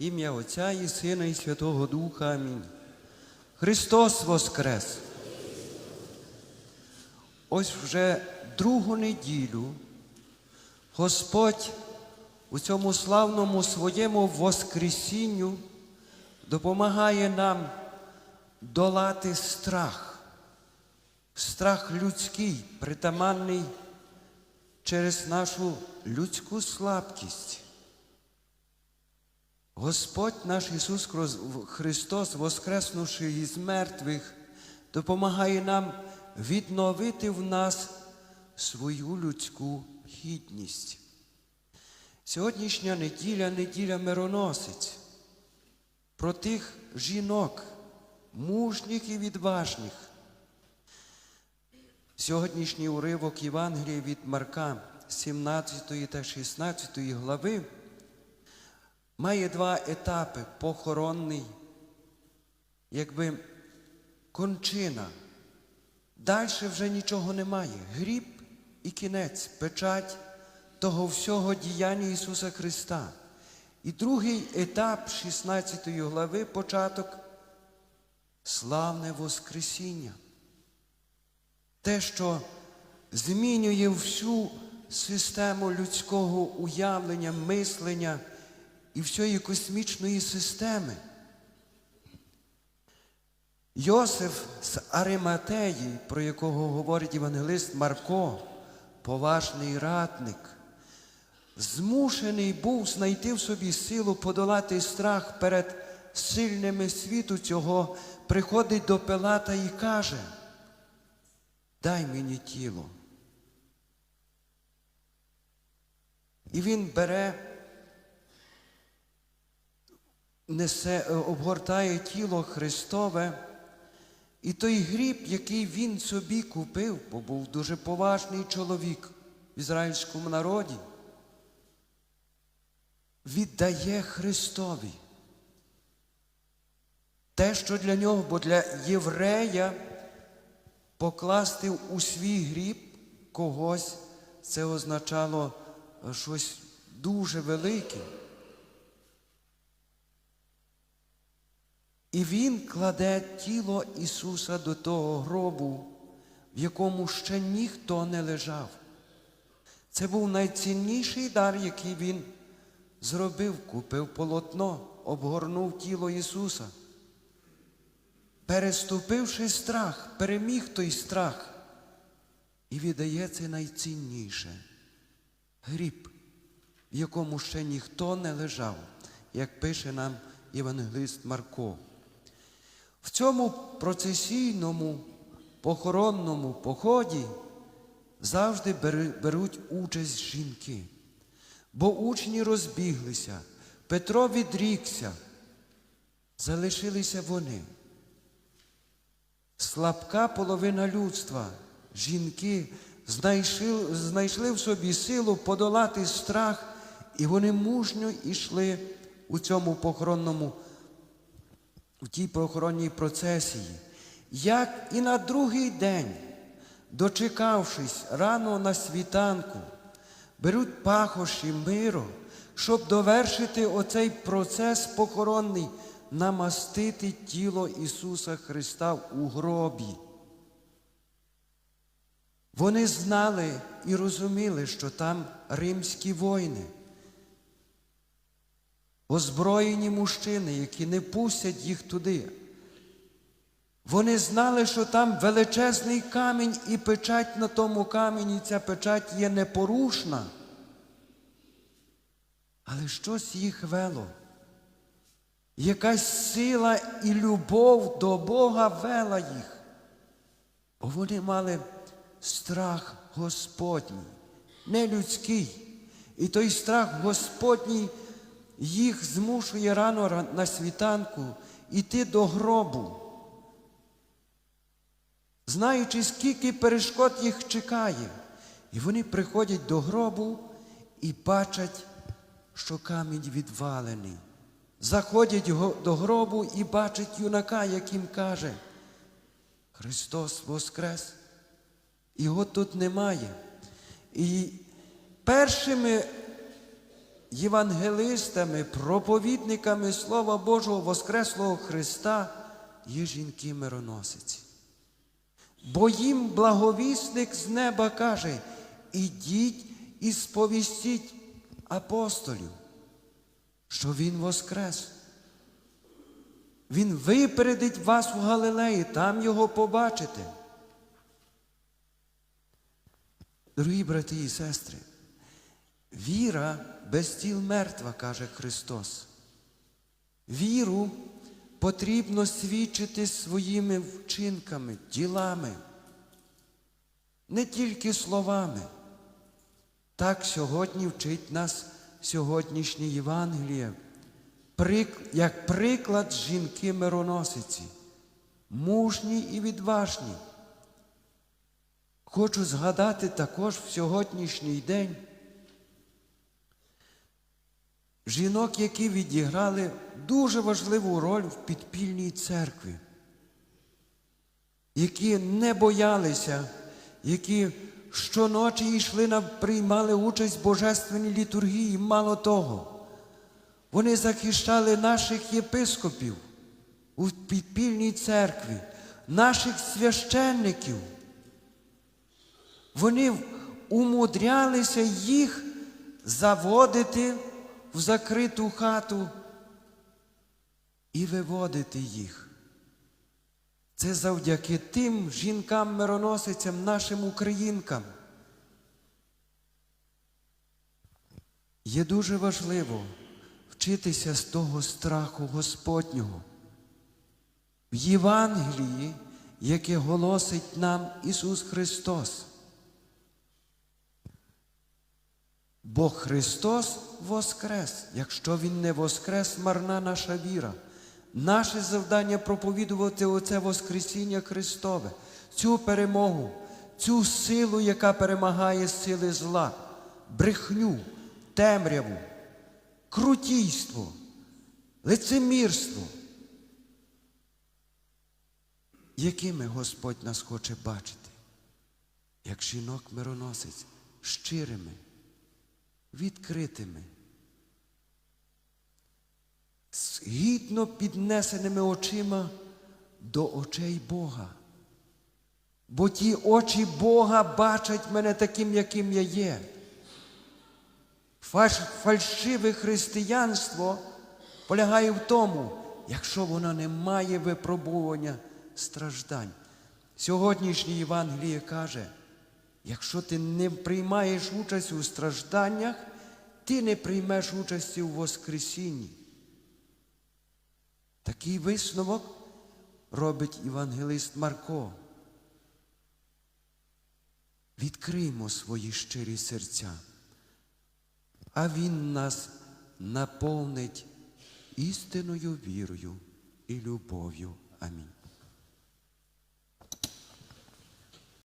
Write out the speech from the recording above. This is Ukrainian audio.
ім'я Отця і Сина, і Святого Духа. Амінь. Христос Воскрес! Ось вже другу неділю Господь у цьому славному своєму Воскресінню допомагає нам долати страх, страх людський, притаманний через нашу людську слабкість. Господь наш Ісус Христос, воскреснувши із мертвих, допомагає нам відновити в нас свою людську гідність. Сьогоднішня неділя неділя мироносець. Про тих жінок, мужніх і відважних. Сьогоднішній уривок Євангелія від Марка 17 та 16 глави має два етапи похоронний, якби кончина. Далі вже нічого немає. Гріб і кінець, печать того всього діяння Ісуса Христа. І другий етап 16 глави, початок славне Воскресіння. Те, що змінює всю систему людського уявлення, мислення і всієї космічної системи. Йосиф з Ариматеї, про якого говорить євангелист Марко, поважний радник, змушений був знайти в собі силу подолати страх перед сильними світу цього, приходить до Пилата і каже, дай мені тіло. І він бере, несе, обгортає тіло Христове, і той гріб, який він собі купив, бо був дуже поважний чоловік в ізраїльському народі, віддає Христові. Те, що для нього, бо для єврея покласти у свій гріб когось, це означало щось дуже велике. І він кладе тіло Ісуса до того гробу, в якому ще ніхто не лежав. Це був найцінніший дар, який він зробив, купив полотно, обгорнув тіло Ісуса. Переступивши страх, переміг той страх і віддає це найцінніше гріб, в якому ще ніхто не лежав, як пише нам євангелист Марко. В цьому процесійному похоронному поході завжди беруть участь жінки, бо учні розбіглися, Петро відрікся, залишилися вони. Слабка половина людства, жінки знайшли, знайшли в собі силу подолати страх, і вони мужньо йшли у цьому похоронному в тій похоронній процесії, як і на другий день, дочекавшись рано на світанку, беруть пахощі миру, щоб довершити оцей процес похоронний, намастити тіло Ісуса Христа у гробі. Вони знали і розуміли, що там римські воїни озброєні мужчини, які не пустять їх туди. Вони знали, що там величезний камінь і печать на тому камені, ця печать є непорушна. Але щось їх вело. Якась сила і любов до Бога вела їх. Бо вони мали страх Господній, не людський. І той страх Господній їх змушує рано на світанку йти до гробу, знаючи, скільки перешкод їх чекає. І вони приходять до гробу і бачать, що камінь відвалений. Заходять до гробу і бачать юнака, яким каже, Христос Воскрес. Його тут немає. І першими євангелистами, проповідниками Слова Божого Воскреслого Христа є жінки-мироносиці. Бо їм благовісник з неба каже, ідіть і сповістіть апостолів, що Він воскрес. Він випередить вас у Галилеї, там його побачите. Дорогі брати і сестри, віра без тіл мертва, каже Христос. Віру потрібно свідчити своїми вчинками, ділами, не тільки словами. Так сьогодні вчить нас сьогоднішнє Євангеліє, як приклад жінки мироносиці, мужній і відважній. Хочу згадати також в сьогоднішній день жінок, які відіграли дуже важливу роль в підпільній церкві, які не боялися, які щоночі йшли на приймали участь в божественній літургії. Мало того, вони захищали наших єпископів у підпільній церкві, наших священників. Вони умудрялися їх заводити в закриту хату і виводити їх. Це завдяки тим жінкам-мироносицям, нашим українкам. Є дуже важливо вчитися з того страху Господнього. В Євангелії, яке голосить нам Ісус Христос. Бо Христос воскрес. Якщо Він не воскрес, марна наша віра. Наше завдання проповідувати оце Воскресіння Христове, цю перемогу, цю силу, яка перемагає сили зла, брехню, темряву, крутійство, лицемірство. Якими Господь нас хоче бачити, як жінок мироносець, щирими відкритими, з гідно піднесеними очима до очей Бога. Бо ті очі Бога бачать мене таким, яким я є. Фальшиве християнство полягає в тому, якщо воно не має випробування страждань. Сьогоднішнє Євангеліє каже, Якщо ти не приймаєш участь у стражданнях, ти не приймеш участі у Воскресінні. Такий висновок робить євангелист Марко. Відкриймо свої щирі серця, а Він нас наповнить істинною вірою і любов'ю. Амінь.